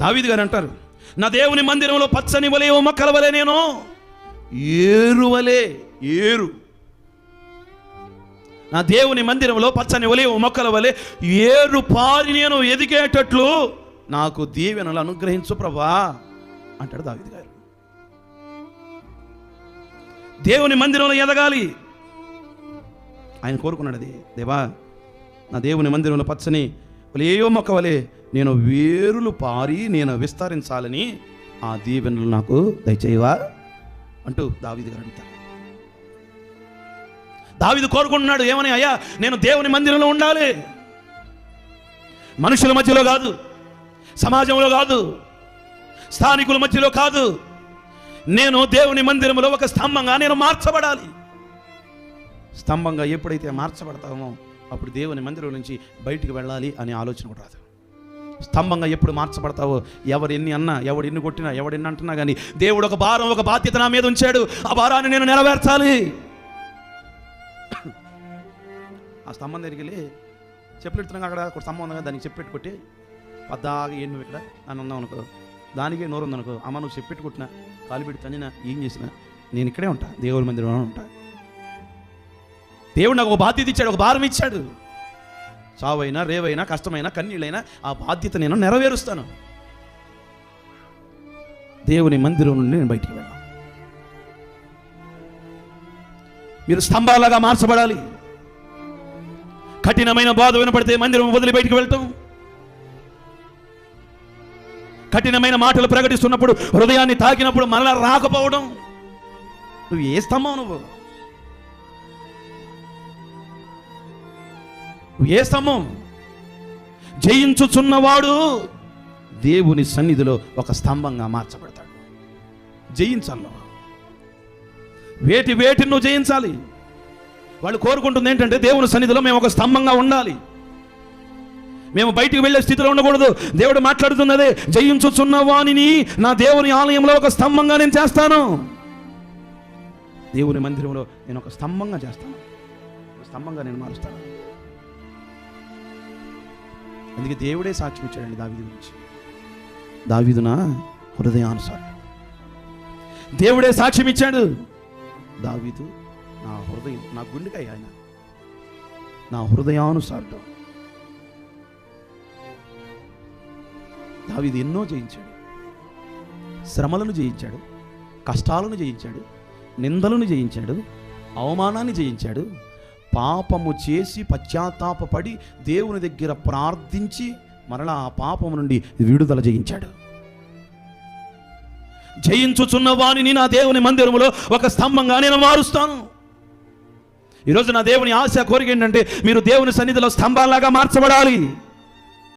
దావిది గారు అంటారు నా దేవుని మందిరంలో పచ్చని వలే మొక్కల వలె నేను ఏరువలే ఏరు. నా దేవుని మందిరంలో పచ్చని వలే మొక్కల వలె ఏరు పారి నేను ఎదిగేటట్లు నాకు దీవెనలు అనుగ్రహించు ప్రభా అంటాడు దావిది గారు. దేవుని మందిరంలో ఎదగాలి. ఆయన కోరుకున్నాడు అది దేవా నా దేవుని మందిరంలో పచ్చని వలేయో మొక్క వలె నేను వేరులు పారి నేను విస్తరించాలని ఆ దీవెనలు నాకు దయచేయవా? అంటూ దావీదు గారు అంటారు దావీదు కోరుకుంటున్నాడు ఏమని అయ్యా నేను దేవుని మందిరంలో ఉండాలి. మనుషుల మధ్యలో కాదు సమాజంలో కాదు స్థానికుల మధ్యలో కాదు. నేను దేవుని మందిరంలో ఒక స్తంభంగా నేను మార్చబడాలి. స్తంభంగా ఎప్పుడైతే మార్చబడతామో అప్పుడు దేవుని మందిరం నుంచి బయటికి వెళ్ళాలి అనే ఆలోచన కూడా రాదు. స్తంభంగా ఎప్పుడు మార్చబడతావో ఎవరు ఎన్ని అన్నా ఎవడు ఎన్ని కొట్టినా ఎవడు ఎన్ని అంటున్నా కానీ దేవుడు ఒక భారం ఒక బాధ్యత నా మీద ఉంచాడు. ఆ భారాన్ని నేను నెరవేర్చాలి. ఆ స్తంభం దగ్గరికి వెళ్ళి చెప్పులు అక్కడ ఒక స్తంభం ఉంది కదా దానికి చెప్పెట్టు కొట్టి పద్దాగా ఏం నువ్వు ఇక్కడ అని ఉన్నావు అనుకో. దానికే నోరు ఉందనుకో అమ్మ నువ్వు చెప్పెట్టు కొట్టినా కాలు పెట్టి తన్నినా ఏం చేసినా నేను ఇక్కడే ఉంటా దేవుడి మందిరంలో ఉంటా. దేవుడు నాకు ఒక బాధ్యత ఇచ్చాడు ఒక భారం ఇచ్చాడు. చావైనా రేవైనా కష్టమైనా కన్నీళ్ళైనా ఆ బాధ్యత నేను నెరవేరుస్తాను. దేవుని మందిరం నుండి నేను బయటికి వెళ్ళాను మీరు స్తంభాలాగా మార్చబడాలి. కఠినమైన బాధ వినపడితే మందిరం వదిలి బయటికి వెళ్తాం కఠినమైన మాటలు ప్రకటిస్తున్నప్పుడు హృదయాన్ని తాకినప్పుడు మరలా రాకపోవడం. నువ్వు ఏ స్తంభం నువ్వు? ఏ స్తంభం? జయించుచున్నవాడు దేవుని సన్నిధిలో ఒక స్తంభంగా మార్చబడతాడు. జయించాలి నువ్వు. వేటి వేటిని నువ్వు జయించాలి? వాళ్ళు కోరుకుంటుంది ఏంటంటే దేవుని సన్నిధిలో మేము ఒక స్తంభంగా ఉండాలి. మేము బయటికి వెళ్ళే స్థితిలో ఉండకూడదు. దేవుడు మాట్లాడుతున్నదే జయించుచున్న వాణిని నా దేవుని ఆలయంలో ఒక స్తంభంగా నేను చేస్తాను. దేవుని మందిరంలో నేను ఒక స్తంభంగా చేస్తాను. స్తంభంగా నేను మారుస్తాను. అందుకే దేవుడే సాక్ష్యం ఇచ్చాడండి దావీదు గురించి. దావీదు నా హృదయానుసారం. దేవుడే సాక్ష్యం ఇచ్చాడు. దావీదు నా హృదయం నా గుండెకాయ ఆయన. నా హృదయానుసారం దావీదు ఎన్నో జయించాడు. శ్రమలను జయించాడు. కష్టాలను జయించాడు. నిందలను జయించాడు. అవమానాన్ని జయించాడు. పాపము చేసి పశ్చాత్తాపపడి దేవుని దగ్గర ప్రార్థించి మరలా ఆ పాపము నుండి విడుదల జయించాడు జయించుచున్న వారిని నా దేవుని మందిరములో ఒక స్తంభంగా నేను మారుస్తాను. ఈరోజు నా దేవుని ఆశ కోరిక ఏంటంటే మీరు దేవుని సన్నిధిలో స్తంభాలాగా మార్చబడాలి.